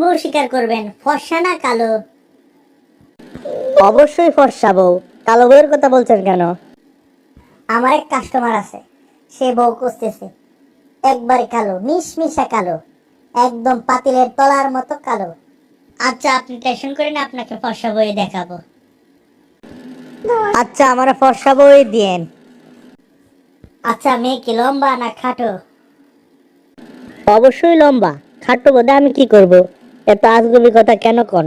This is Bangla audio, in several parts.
বউ স্বীকার করবেন ফর্সা না কালো? অবশ্যই ফর্সা বউ কালো বউয়ের কথা বলছেন কেন? আমার এক কাস্টমার আছে সে বউ একবারে কালো মিশমিশা কালো একদম পাতিলের তলার মতো কালো। আচ্ছা আপনি টেনশন করেন আপনাকে ফর্সা বইয়ে দেখাবো। আচ্ছা আমার ফর্সা বউই দিয়েন। আচ্ছা মেয়ে কি লম্বা না খাটো? অবশ্যই লম্বা খাটো বোধে আমি কি করব? এত আজগবি কথা কেন কন?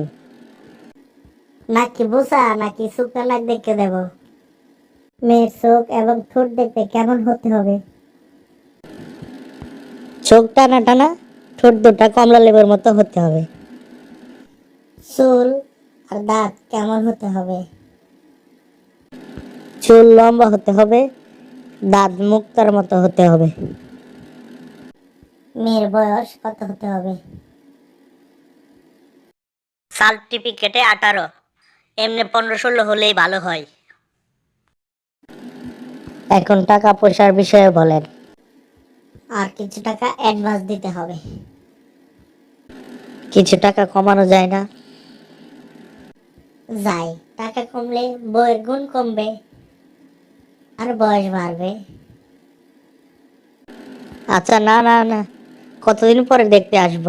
নাকি বুসা নাকি শুকনো নাক দেখে দেব? মেয়ের চোখ এবং ঠোঁট দেখতে কেমন হতে হবে? চোখ টানা টানা ঠোঁট দুটা কমলা লেবুর মতো হতে হবে। চুল আর দাঁত কেমন হতে হবে? চুল লম্বা হতে হবে দাঁত মুক্তার মতো হতে হবে। মেয়ের বয়স কত হতে হবে? সার্টিফিকেটে আঠারো। এমনি পনেরো ষোলো হলেই ভালো হয়। এখন টাকা পয়সার বিষয়ে বলেন। আর কিছু টাকা অ্যাডভান্স দিতে হবে। কিছু টাকা কমানো যায় না? যাই টাকা কমলে বইয়ের গুণ কমবে আর বয়স বাড়বে। আচ্ছা না না না। কতদিন পরে দেখতে আসব?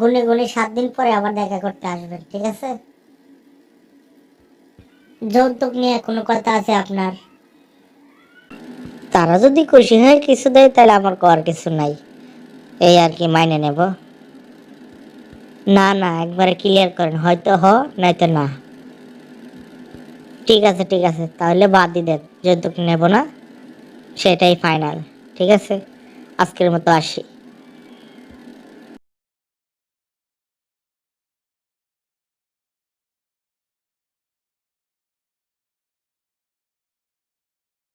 গুনে গুনে সাত দিন পরে আবার দেখা করতে আসবেন, ঠিক আছে? যৌতুক নিয়ে কোনো কথা আছে আপনার? তারা যদি খুশি হয় কিছু দেয়, তাহলে আমার করার কিছু নাই। এই আর কি মাইনে নেব। না না, একবারে ক্লিয়ার করেন, হয়তো হ, নয়তো না। ঠিক আছে ঠিক আছে, তাহলে বাদ দিয়ে দেন, যৌতুক নেব না, সেটাই ফাইনাল ঠিক আছে? আজকের মতো আসি।